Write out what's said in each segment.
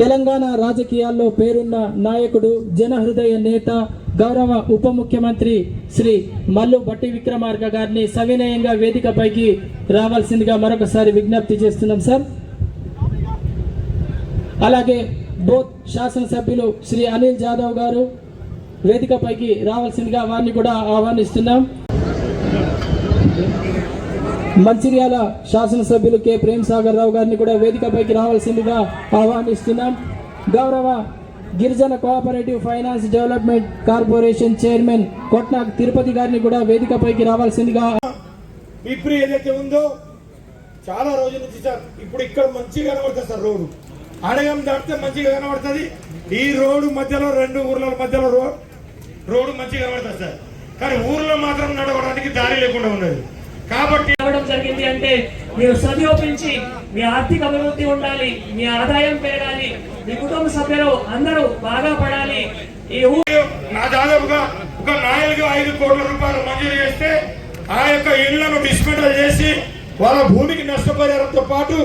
తెలంగాణ రాజకీయాల్లో పేరున్న నాయకుడు జనహృదయ నేత గౌరవ ఉప ముఖ్యమంత్రి శ్రీ మల్లు బట్టి విక్రమార్క గారిని సవినయంగా వేదికపైకి రావాల్సిందిగా మరొకసారి విజ్ఞప్తి చేస్తున్నాం సార్. అలాగే బోత్ శాసనసభ్యులు శ్రీ అనిల్ జాదవ్ గారు వేదికపైకి రావాల్సిందిగా వారిని కూడా ఆహ్వానిస్తున్నాం. మంచిర్యాల శాసనసభ్యులు కె. ప్రేమ్ సాగర్ రావు గారిని కూడా వేదికపైకి రావాల్సిందిగా ఆహ్వానిస్తున్నాం. గౌరవ గిరిజన cooperative finance development corporation chairman Kotnak Tirupati గారిని కూడా వేదికపైకి రావాల్సిందిగా ఇప్పుడు ఏదైతే ఉందో చాలా రోజుల నుంచి సార్ ఇప్పుడు ఇక్కడ మంచిగా కనబడుతుంది సార్ రోడ్డు. అడగం దాటితే మంచిగా కనబడుతుంది. ఈ రోడ్డు మధ్యలో రెండు ఊర్ల మధ్యలో రోడ్ రోడ్డు మంచిగా కనబడుతుంది సార్. కానీ ఊర్లో మాత్రం నడవడానికి దారి లేకుండా ఉన్నది. కాబట్టి రావడం జరిగింది అంటే మీరు సదుపయోగించి మీ ఆర్థిక అభివృద్ధి ఉండాలి మీ ఆదాయం పెరగాలి మీ కుటుంబ సభ్యులు అందరూ బాగా పడాలి. ఈ నా దాదాపుగా ఒక నాలుగు ఐదు కోట్ల రూపాయలు మంజూరు చేస్తే ఆ యొక్క ఇళ్ళను డిస్మెంటల్ చేసి వాళ్ళ భూమికి నష్టపరిహారంతో పాటు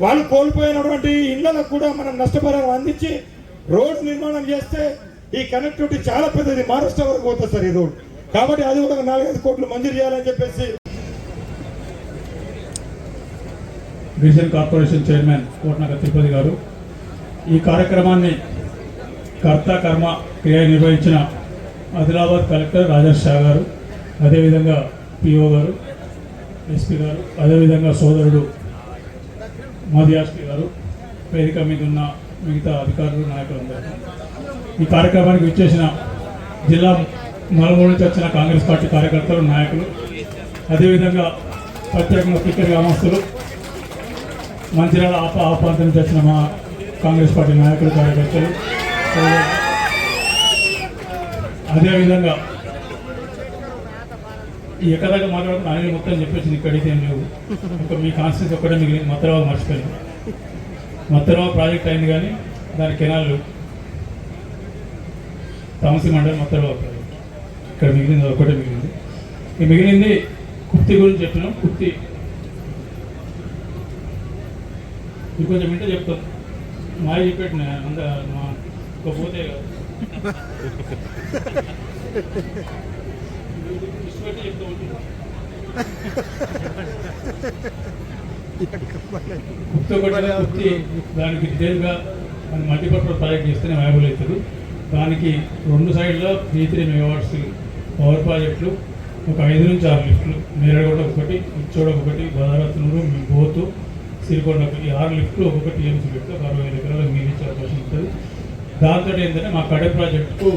వాళ్ళు కోల్పోయినటువంటి ఇళ్ళకు కూడా మనం నష్టపరిహారం అందించి రోడ్డు నిర్మాణం చేస్తే ఈ కనెక్టివిటీ చాలా పెద్దది. మహారాష్ట్ర వరకు పోతుంది సార్ ఈ రోడ్ కాబట్టి అది కూడా ఒక నాలుగైదు కోట్లు మంజూరు చేయాలని చెప్పేసి రీజన్ కార్పొరేషన్ చైర్మన్ కోటనగర్ తిరుపతి గారు. ఈ కార్యక్రమాన్ని కర్త కర్మ క్రియ నిర్వహించిన ఆదిలాబాద్ కలెక్టర్ రాజేష్ షా గారు అదేవిధంగా పిఓ గారు ఎస్పీ గారు అదేవిధంగా సోదరుడు మోదియాస్పి గారు వేదిక మీద ఉన్న మిగతా అధికారులు నాయకులందరూ. ఈ కార్యక్రమానికి విచ్చేసిన జిల్లా నలుమూల నుంచి వచ్చిన కాంగ్రెస్ పార్టీ కార్యకర్తలు నాయకులు అదేవిధంగా ప్రత్యేకంగా స్పీకర్ గ్రామస్తులు మంచిర్యాల ఆప ఆ ప్రాంతం నుంచి వచ్చిన మా కాంగ్రెస్ పార్టీ నాయకులు కార్యకర్తలు. అదేవిధంగా ఈ ఎక్కదాకా మాట్లాడుకున్న ఆయన మొత్తం చెప్పేసి ఇక్కడైతే ఏం లేవు. ఇంకా మీ కాన్స్టెన్స్ ఒక్కడే మీకు మత్తరావు మర్చిపోయింది మత్తరావు ప్రాజెక్ట్ అయింది కానీ దాని కెనాల్ తామసి మండలి మత్తరావు ప్రాజెక్ట్. ఇక్కడ మిగిలింది ఒకటే మిగిలింది. ఈ మిగిలింది కుర్తి గురించి చెప్పినాం. కుర్తి ఇంకొంచెం కొంచెం వింటే చెప్తాం మాయ చెప్పేట్టిన అంద మా పోతే కాదు. ఇష్టపెట్టి చెప్తూ కుర్తి దానికి డీటెయిల్గా మన మల్టీపర్పస్ ప్రాజెక్ట్ చేస్తేనే వ్యాబుల్ అవుతుంది దానికి రెండు సైడ్లో త్రీ త్రీ మెగావాట్స్ పవర్ ప్రాజెక్టులు ఒక ఐదు నుంచి ఆరు లిఫ్ట్లు మేరగొండ ఒకటి ఉచ్చోడ ఒకటి భద్రాత్నూరు బోతు సిరికొండకు ఈ ఆరు లిఫ్ట్లు ఒక్కొక్కటి టీఎంసీ లిఫ్ట్ ఒక అరవై ఐదు ఎకరాలకు మీరు ఇచ్చే అవకాశం ఉంటుంది దాంతో ఏంటంటే మా కడే ప్రాజెక్టుకు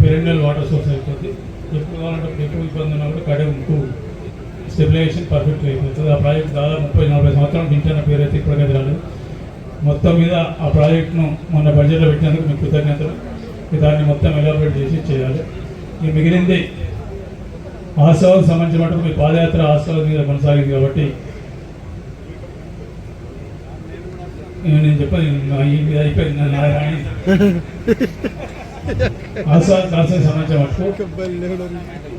పెరెండల్ వాటర్ సోర్స్ అయిపోతుంది ఎప్పుడు కావాలంటే అప్పుడు ఎక్కువ ఇబ్బంది ఉన్నప్పుడు ఉంటూ స్టెబిలైజేషన్ పర్ఫెక్ట్ అయిపోతుంది. ఆ ప్రాజెక్ట్ దాదాపు ముప్పై నలభై సంవత్సరాలు దించిన పేరు అయితే ఇప్పటికైతే రాలేదు. మొత్తం మీద ఆ ప్రాజెక్ట్ను మొన్న బడ్జెట్లో పెట్టినందుకు మీకు కృతజ్ఞతలు. దాన్ని మొత్తం ఎలాబరేట్ చేసి చేయాలి. ఈ మిగిలింది ఆశ్రవాలకు సంబంధించిన మటుకు మీ పాదయాత్ర ఆశ్రవాల మీద కొనసాగింది కాబట్టి ఇక నేను చెప్పాను అయిపోయింది నా- నా రాణి ఆశావాద కాన్సెన్స్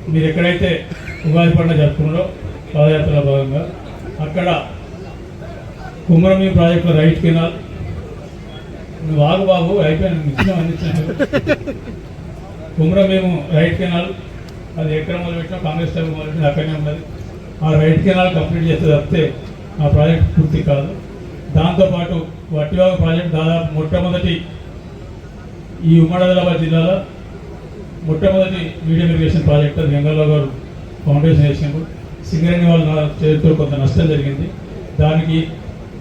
మీరు ఎక్కడైతే ఉగాది పండుగ జరుపుకున్నారో పాదయాత్రలో భాగంగా అక్కడ కుమరమి ప్రాజెక్టులో రైట్ కెనాల్ నువ్వు ఆగు బాబు అయిపోయాను ఇచ్చిన అందించాను కుమరమేము రైట్ కెనాల్ అది ఎక్కడ మొదలు పెట్టినా కాంగ్రెస్ టైం మొదలు పెట్టినా అక్కడనే ఉన్నది. ఆ రైట్ కెనాల్ కంప్లీట్ చేస్తే తప్పితే ఆ ప్రాజెక్ట్ పూర్తి కాదు. దాంతోపాటు వట్టివాగు ప్రాజెక్ట్ దాదాపు మొట్టమొదటి ఈ ఉమ్మడి ఆదిలాబాద్ జిల్లాలో మొట్టమొదటి మీడియం ఇరిగేషన్ ప్రాజెక్ట్ అది వెంగళరావు గారు ఫౌండేషన్ వేసినప్పుడు సింగరేణి వాళ్ళ చేతితో కొంత నష్టం జరిగింది. దానికి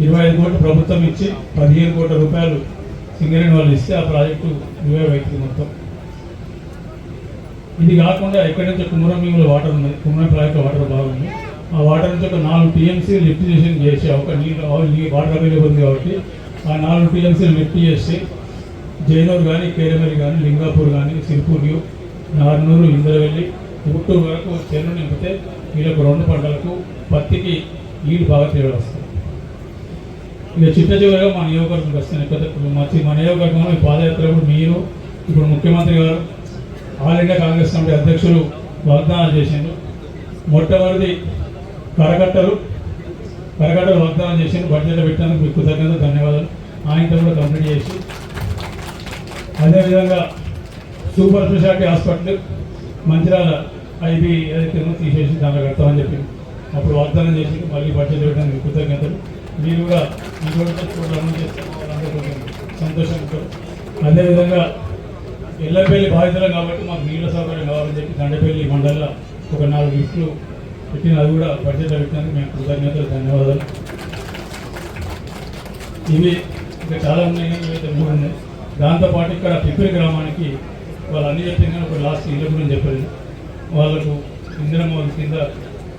ఇరవై ఐదు కోట్లు ప్రభుత్వం ఇచ్చి పదిహేను కోట్ల రూపాయలు సింగరేణి వాళ్ళు ఇస్తే ఆ ప్రాజెక్టు రివైవ్ అవుతుంది మొత్తం. ఇది కాకుండా ఎక్కడి నుంచి కుమరంలో వాటర్ ఉన్నది కుమరం ప్రాజెక్ట్ వాటర్ బాగుంది. ఆ వాటర్ నుంచి ఒక నాలుగు టీఎంసీ లిఫ్ట్ చేసి చేసి ఒక నీళ్ళు వాటర్ అవైలబుల్ ఉంది కాబట్టి ఆ నాలుగు టీఎంసీలు లిఫ్ట్ చేసి జైనూరు కానీ కేరమరి కానీ లింగాపూర్ కానీ సిరిపూర్యు నార్నూరు ఇంద్రవెల్లి గుంటూరు వరకు చెరువు నింపితే వీళ్ళకు రెండు పంటలకు పత్తికి నీళ్ళు బాగా తేడా వస్తాయి ఇక చిట్ట చివరిగా మా నియోజకవర్గంకి వస్తున్నాయి. మంచి మా చి- నియోజకవర్గంలో పాదయాత్ర కూడా మీరు ఇప్పుడు ముఖ్యమంత్రి గారు ఆల్ ఇండియా కాంగ్రెస్ కమిటీ అధ్యక్షులు వాగ్దానాలు చేసిండ్రు. మొట్టమొదటి కరగట్టలు కరగట్టలు వాగ్దానం చేసి బడ్జెట్లో పెట్టడానికి మీకు కృతజ్ఞత ధన్యవాదాలు. ఆయనతో కూడా కంప్లీట్ చేసి అదేవిధంగా super specialty hospital Mancherial IB ఏదైతే తీసేసి దాంట్లో కడతామని చెప్పి అప్పుడు వాగ్దానం చేసి మళ్ళీ బడ్జెట్ పెట్టడానికి కృతజ్ఞతలు. మీరు కూడా ఈ రోజు చూడాలని చేస్తే ఉంటారు అదేవిధంగా ఎల్లపల్లి బాధితులం కాబట్టి మాకు నీళ్ళ సౌకర్యం కావాలని చెప్పి దండపల్లి మండలంలో ఒక నాలుగు లిఫ్ట్లు పెట్టిన అది కూడా బడ్జెట్లో పెట్టినందుకు మేము కృతజ్ఞతలు ధన్యవాదాలు. ఇవి ఇంకా చాలా ఉన్నాయి కానీ ఇవైతే మూడు ఉన్నాయి. దాంతోపాటు ఇక్కడ పిప్పిరి గ్రామానికి వాళ్ళు అన్ని చెప్పింది కానీ ఒక లాస్ట్ ఇల్లు గురించి చెప్పలేదు. వాళ్ళకు ఇందిరమ్మ కింద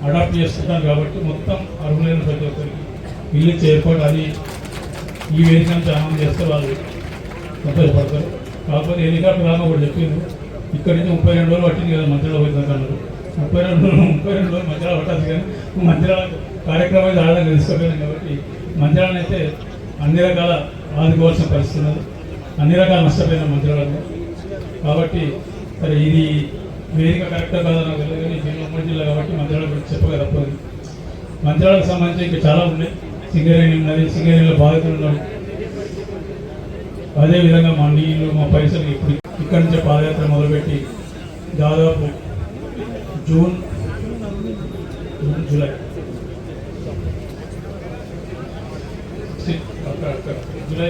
అడాప్ట్ చేస్తున్నారు కాబట్టి మొత్తం అర్హులైన ప్రతి ఒక్కరికి ఇల్లు ఇచ్చే ఏర్పాటు అది ఈ వేదిక నుంచి అమలు చేస్తే వాళ్ళు సంతోషపడతారు. కాకపోతే హెలికాప్టర్ రాగా కూడా చెప్పింది ఇక్కడి నుంచి ముప్పై రెండు రోజులు పట్టింది కదా మంత్రిలో పోయింది అన్నారు ముప్పై రెండు ముప్పై రెండు రోజులు మధ్యలో పట్టాలి కానీ మధ్యలో కార్యక్రమం అయితే ఆడడం తెలుసుకోలేదు కాబట్టి మంత్రాలను అయితే అన్ని రకాల ఆదుకోవాల్సిన పరిస్థితి ఉన్నది అన్ని రకాల నష్టపోయిన మధ్యలో కాబట్టి సరే ఇది వేదిక కరెక్ట్ కాదని తెలియదు కానీ నేను ఉమ్మడి జిల్లా కాబట్టి మంత్రాల గురించి చెప్పగా తప్పదు. మంత్రాలకు సంబంధించి ఇంకా చాలా ఉన్నాయి. సింగరేణి ఉన్నది సింగరేణిలో బాధితులు ఉన్నారు. అదేవిధంగా మా నీళ్ళు మా పైసలు ఇప్పుడు ఇక్కడి నుంచే పాదయాత్ర మొదలుపెట్టి దాదాపు June June July July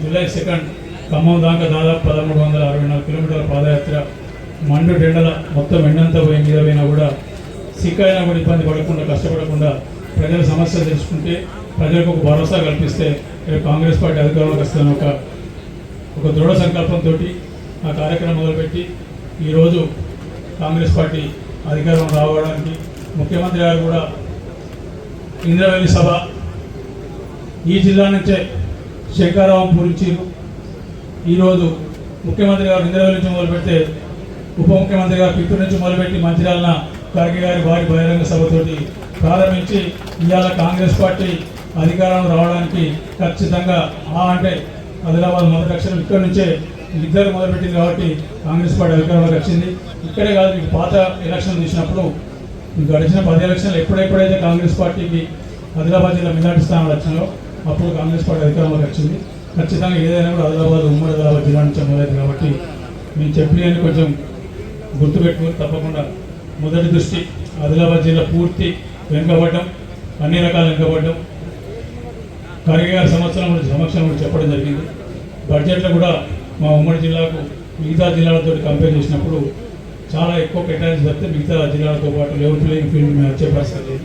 July second. Khammam దాకా దాదాపు పదమూడు వందల అరవై నాలుగు కిలోమీటర్ల పాదయాత్ర. మండు ఎండల మొత్తం ఎండంతా పోయి మీద పోయినా కూడా సిక్కైనా కూడా ఇబ్బంది పడకుండా కష్టపడకుండా ప్రజల సమస్యలు తెలుసుకుంటే ప్రజలకు ఒక భరోసా కల్పిస్తే రేపు కాంగ్రెస్ పార్టీ అధికారంలోకి వస్తాను ఒక ఒక దృఢ సంకల్పంతో ఆ కార్యక్రమం మొదలుపెట్టి ఈరోజు కాంగ్రెస్ పార్టీ అధికారం రావడానికి ముఖ్యమంత్రి గారు కూడా ఇంద్రవేణి సభ ఈ జిల్లా నుంచే శంకరరావు పూరించారు ఈరోజు ముఖ్యమంత్రి గారు ఇంద్రవేణి నుంచి మొదలుపెడితే ఉప ముఖ్యమంత్రి గారు పిత్తూరు నుంచి మొదలుపెట్టి మంచిర్యాలన ఖర్గే గారి భారీ బహిరంగ సభతోటి ప్రారంభించి ఇవాళ కాంగ్రెస్ పార్టీ అధికారంలో రావడానికి ఖచ్చితంగా ఆ అంటే ఆదిలాబాద్ మొదటి అక్షరం ఇక్కడ నుంచే ఇద్దరు మొదలుపెట్టింది కాబట్టి కాంగ్రెస్ పార్టీ అధికారంలోకి వచ్చింది. ఇక్కడే కాదు మీకు పాత ఎలక్షన్ తీసినప్పుడు గడిచిన పది ఎలక్షన్లు ఎప్పుడెప్పుడైతే కాంగ్రెస్ పార్టీకి ఆదిలాబాద్ జిల్లా మెజార్టీ స్థానాలు వచ్చినాయో అప్పుడు కాంగ్రెస్ పార్టీ అధికారంలోకి వచ్చింది. ఖచ్చితంగా ఏదైనా కూడా ఆదిలాబాద్ ఉమ్మడి ఆదిలాబాద్ జిల్లా నుంచి మొదలైంది కాబట్టి మేము చెప్పినవి కొంచెం గుర్తుపెట్టుకుని తప్పకుండా మొదటి దృష్టి ఆదిలాబాద్ జిల్లా పూర్తి వెనుకబడ్డం అన్ని రకాలు వెనుకబడ్డం. ఖర్గే గారి సంవత్సరం గురించి సమక్షం గురించి చెప్పడం జరిగింది. బడ్జెట్లో కూడా మా ఉమ్మడి జిల్లాకు మిగతా జిల్లాలతో కంపేర్ చేసినప్పుడు చాలా ఎక్కువ కేటాయించి తప్పితే మిగతా జిల్లాలతో పాటు లెవెల్ ప్లేయింగ్ ఫీల్డ్ మేము వచ్చే పరిస్థితి లేదు.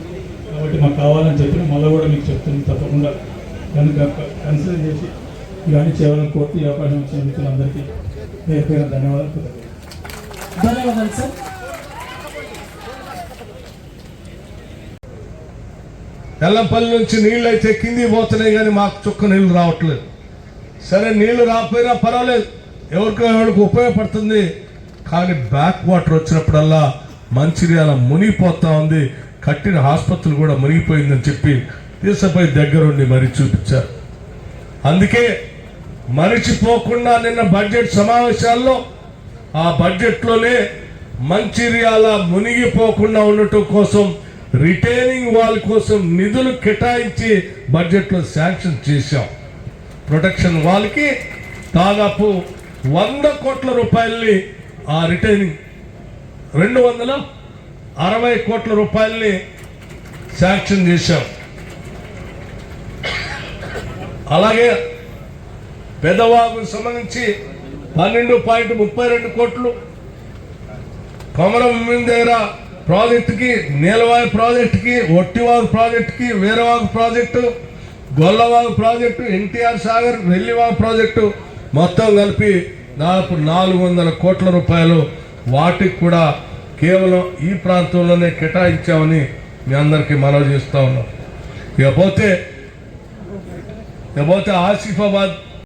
కాబట్టి మాకు కావాలని చెప్పిన మళ్ళీ కూడా మీకు చెప్తుంది తప్పకుండా. కనుక కన్సిడర్ చేసి ఇవన్నీ చేయాలని కోరుతూ ఈ అవకాశం ఇచ్చిన మిత్రులందరికీ పేరు పేరు ధన్యవాదాలు. ధన్యవాదాలు సార్. ఎల్లంపల్లి నుంచి నీళ్ళు అయితే కింది పోతున్నాయి కానీ మాకు చుక్క నీళ్ళు రావట్లేదు. సరే నీళ్ళు రాకపోయినా పర్వాలేదు. ఎవరికో ఎవరికి ఉపయోగపడుతుంది. కానీ బ్యాక్ వాటర్ వచ్చినప్పుడల్లా మంచిర్యాల మునిగిపోతా ఉంది. కట్టిన ఆసుపత్రులు కూడా మునిగిపోయిందని చెప్పి తీసపై దగ్గరుండి మరీ చూపించారు. అందుకే మరిచిపోకుండా నిన్న బడ్జెట్ సమావేశాల్లో ఆ బడ్జెట్లోనే మంచిర్యాల మునిగిపోకుండా ఉండటం కోసం రిటైనింగ్ వాల్ కోసం నిధులు కేటాయించి బడ్జెట్లో శాంక్షన్ చేశాం. ప్రొటెక్షన్ వాల్కి దాదాపు వంద కోట్ల రూపాయల్ని ఆ రిటైనింగ్ రెండు వందల అరవై కోట్ల రూపాయల్ని శాంక్షన్ చేశాం. అలాగే పెదవాగు సంబంధించి పన్నెండు పాయింట్ ముప్పై రెండు కోట్లు కొమరం దగ్గర ప్రాజెక్టుకి నీలవాయి ప్రాజెక్టుకి ఒట్టివాగు ప్రాజెక్టుకి Veeravagu project Gollavagu project NTR Sagar Vellivagu project మొత్తం కలిపి దాదాపు నాలుగు వందల కోట్ల రూపాయలు వాటికి కూడా కేవలం ఈ ప్రాంతంలోనే కేటాయించామని మీ అందరికీ మనవి చేస్తూ ఉన్నాం. ఇకపోతే ఇకపోతే ఆసిఫాబాద్